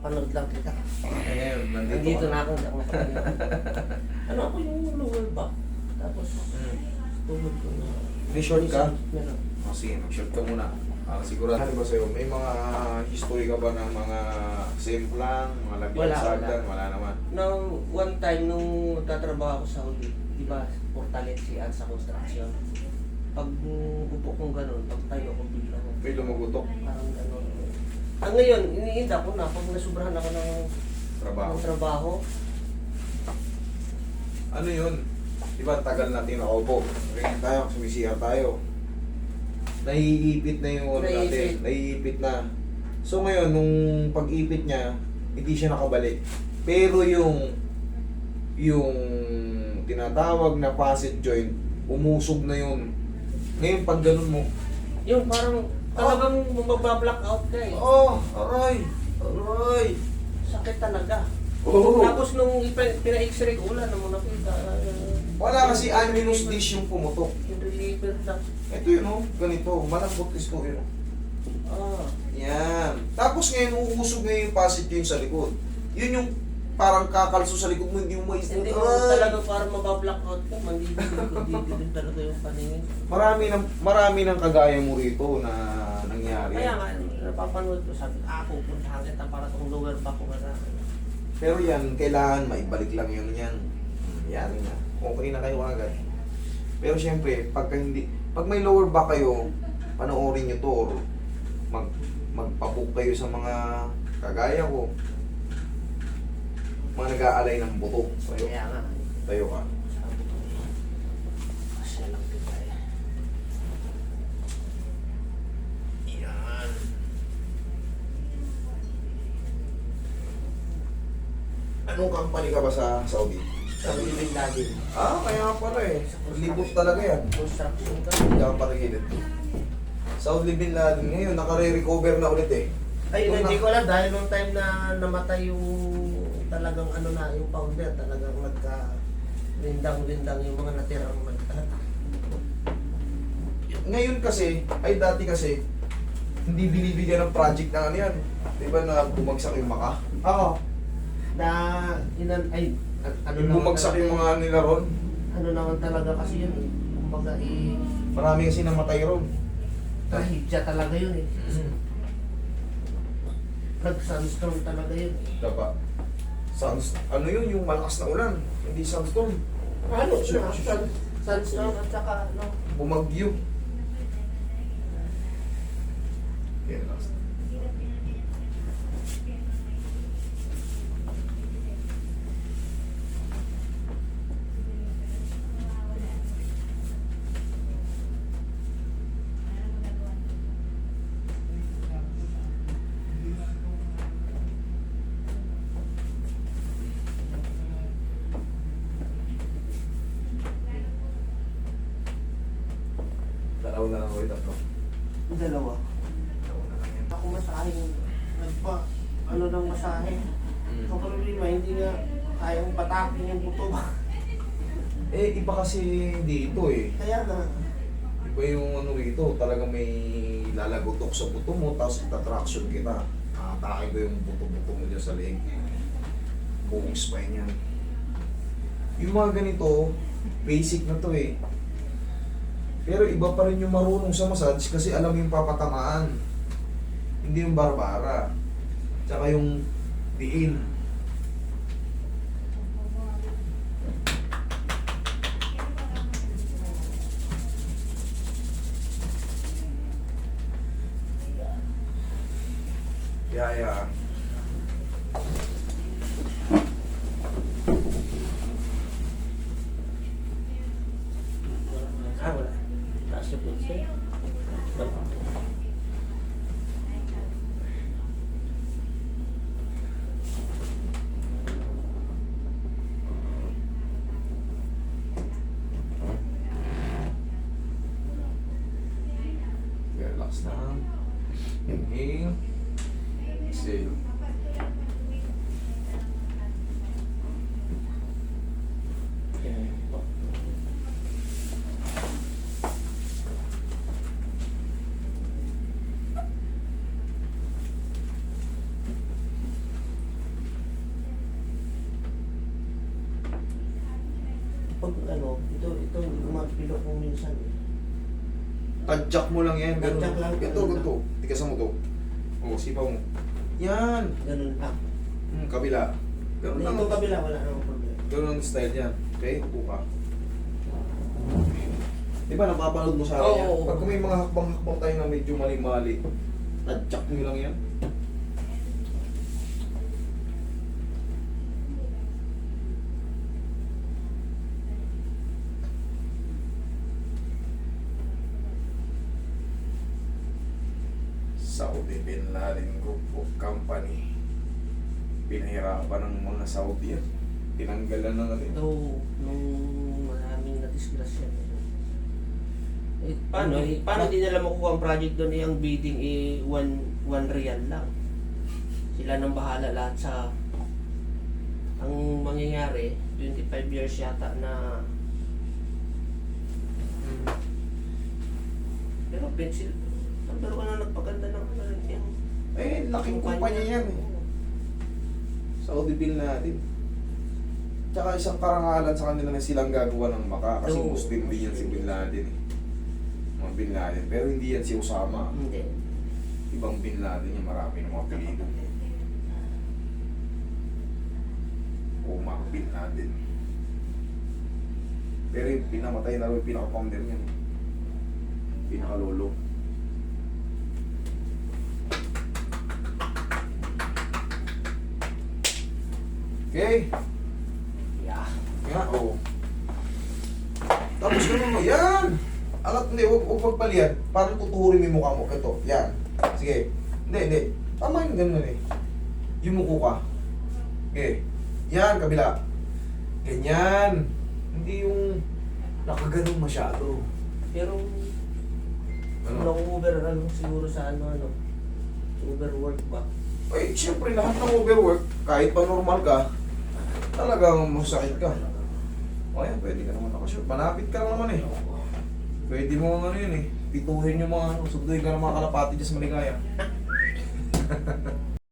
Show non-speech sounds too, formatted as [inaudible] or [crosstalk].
Panood lang kita. Ayan, nandito, Nandito na ako, hindi ako [laughs] ano ako yung lower back. Tapos, Mm. tuhod ko na. May short ka? Meron. Oh, sige, mag-short ka muna. Para sigurado ko sa'yo, may mga history ka ba ng mga simplang, mga Wala, labihan sa wala. hagdan? Wala naman. Nung one time, nung nagtatrabaho ako sa Saudi, di ba, portalet si Ad sa construction. Pag upo kong ganun, pag tayo ko bigla ko, May lumugutok parang ganun. Ang ngayon, iniinda ko na, pag nasubrahan ako ng, trabaho. ng trabaho, Ano yun? Di ba tagal natin nakaupo? Ringin tayo, sumisiya tayo. Naiipit na yung ano natin. Naiipit. Naiipit na. So ngayon, nung pag-ipit niya, hindi siya nakabalik. Pero yung yung tinatawag na facet joint, umusog na yun. Ngayon, pag ganun mo, yun, parang talagang mabablock out ka eh. oh, aray, aray. Sakit talaga. Oo. Tapos nung pina-x-ray ko, wala namang nakita. uh, Wala kasi annulus disc yung pumutok. Yung reliever lang. Ito yun, oh, ganito. Malambot is to yun. Ah. Yan. Tapos ngayon, uusog ngayon yung facet joint sa likod. Yun yung parang kakalso sa likod mo, hindi mo mais Hindi mo talaga para mabablock out ka, mandidin [laughs] talaga yung paningin. Marami ng marami ng kagaya mo rito na nangyari. Kaya nga, napapanood ko, sabi, ah, pupuntahan kita para itong lower back ko na. Pero yan, kailangan maibalik lang yun yan. Yan na. Okay na kayo agad. Pero syempre, pagka hindi, pag may lower back kayo, panoorin nyo to or mag, magpabook kayo sa mga kagaya ko. Mga nag-aalay ng buto. Tayo, Kaya nga, tayo ka. kasya lang kita eh. Yan. Anong company ka ba sa Saudi? Ni Bin Laden, Ah, kaya pala eh. Libot talaga yan. construction ka. Hindi ako parigilid. Saudi Bin Laden ngayon, nakare-recover na ulit eh. Ay, hindi na. ko alam dahil nung time na namatay yung talagang ano na, yung founder, talagang nagka lindang-lindang yung mga natirang magtahat. Ngayon kasi, ay dati kasi, hindi binibigyan ng project ng ano yan. Di ba na bumagsak yung maka? Oo. Na, inan, ay, ano Yung bumagsak yung mga nila ron. Ano naman talaga kasi yun eh. Kumbaga eh, Marami kasi namatay ron. trahedya talaga yun eh. Nag-sunstorm talaga yun eh. Dapat. Suns, ano yun, yung malakas na ulan. Hindi sunstorm. Ano? Sun, sunstorm at saka ano. Bumagyo. Okay, last. Dalawa na lang ulit ako. Dalawa. Lang. Ako masahe. Nagpa, ano ng masahe. Ang problema, hindi nga kayang patakin yung buto ba. [laughs] Eh, iba kasi dito eh. Kaya na, Iba yung ano rito, talagang may lalagotok sa buto mo, tapos itatraction kita. Atake ko yung buto-buto mo dyan sa leg. Buong spine yan. Yung mga ganito, basic na to eh. Pero iba pa rin yung marunong sa massage kasi alam yung papatamaan. Hindi yung barbara. Tsaka yung diin. Yaya. ah Inhale. Exhale. pag ano, ito, ito, lumapilo ko minsan eh. Tadjak mo lang yan. Ganun. Tadyak lang. Ganito, ganito. Tikasan mo to. O, sipa mo. Yan. Ganun lang. Hmm, kabila. Ganun lang. Itong kabila, wala namang problema. Ganun ang style yan. Okay, upo ka. Di ba, napapanood mo sa akin Oo, yan? Pag may mga hakbang-hakbang tayo na medyo mali-mali, tadjak mo lang yan. Saudi Bin Laden Group of Company. Pinahirapan ng mga Saudi yan. Tinanggalan ng ano yun. Ito, nung maraming na-disgrasya. Eh, paano? Eh, paano di nila makuha ang project doon? Eh, ang bidding eh, one, one real lang. Sila nang bahala lahat sa... Ang mangyayari, 25 years yata na... Hmm. Pero pencil, one na nagpaganda ng ano yung... Eh, laking kumpanya yan eh. Saudi Bin Laden. Tsaka isang karangalan sa kanila na silang gagawa ng maka kasi Oo. Muslim din yan si Bin Laden eh. Mga Bin Laden. Pero hindi yan si Osama. Hindi. Ibang Bin Laden yung marami ng mga apelido. Omar Bin Laden. Pero yung pinamatay na rin yung pinaka-founder niyan. eh. Pinaka-lolo. Okay. Yeah. Nga, oo. Tapos ganun mo, yan! Angat, hindi, huwag, huwag pagpalian. Parang tutuhurin mo yung mukha mo. Ito, yan. Sige. Hindi, hindi. Tama yung ganun eh. Yung muko ka. Okay. Yan, kabila. Ganyan. Hindi yung nakaganon masyado. Pero Ano? na-over ano siguro sa ano ano overwork ba? Eh, siyempre, lahat ng overwork, kahit pa normal ka, talagang masakit ka. O yan, pwede ka naman nakashoot. Malapit ka lang naman eh. Pwede mo ano yun eh. Pituhin yung mga ano, sunduin ka ng mga kalapati dyan sa Maligaya. [laughs]